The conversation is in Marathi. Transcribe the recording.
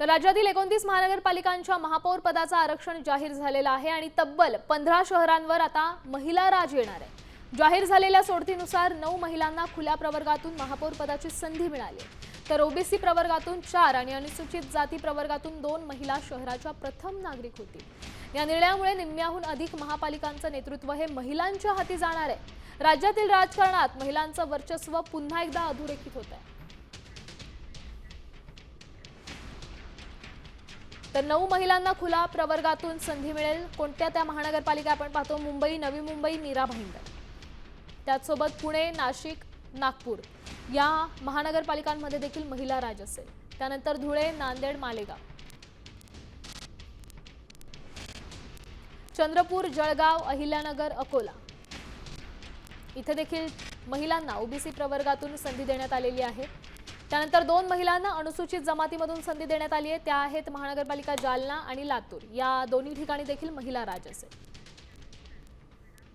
तर राज्यातील एकोणतीस महानगरपालिकांच्या महापौर पदाचं आरक्षण जाहीर झालेलं आहे आणि तब्बल पंधरा शहरांवर आता महिला राज येणार आहे. जाहीर झालेल्या सोडतीनुसार नऊ महिलांना खुल्या प्रवर्गातून महापौर पदाची संधी मिळाली तर ओबीसी प्रवर्गातून चार आणि अनुसूचित जाती प्रवर्गातून दोन महिला शहराच्या प्रथम नागरिक होतील या निर्णयामुळे निम्म्याहून अधिक महापालिकांचं नेतृत्व हे महिलांच्या हाती जाणार आहे. राज्यातील राजकारणात महिलांचं वर्चस्व पुन्हा एकदा अधोरेखित होत आहे. तर नऊ महिलांना खुला प्रवर्गातून संधी मिळेल. कोणत्या त्या महानगरपालिका आपण पाहतो? मुंबई नवी मुंबई मीरा भाईंदर. त्याचसोबत पुणे नाशिक नागपूर या महानगरपालिकांमध्ये देखील महिला राज असेल. त्यानंतर धुळे नांदेड मालेगाव. चंद्रपूर जळगाव अहिल्यानगर अकोला. इथे देखील महिलांना ओबीसी प्रवर्गातून संधी देण्यात आलेली आहे. त्यानंतर दोन महिलांना अनुसूचित जमातीमधून संधी देण्यात आली आहे. त्या आहेत महानगरपालिका जालना आणि लातूर. या दोन्ही ठिकाणी देखील महिला राज असेल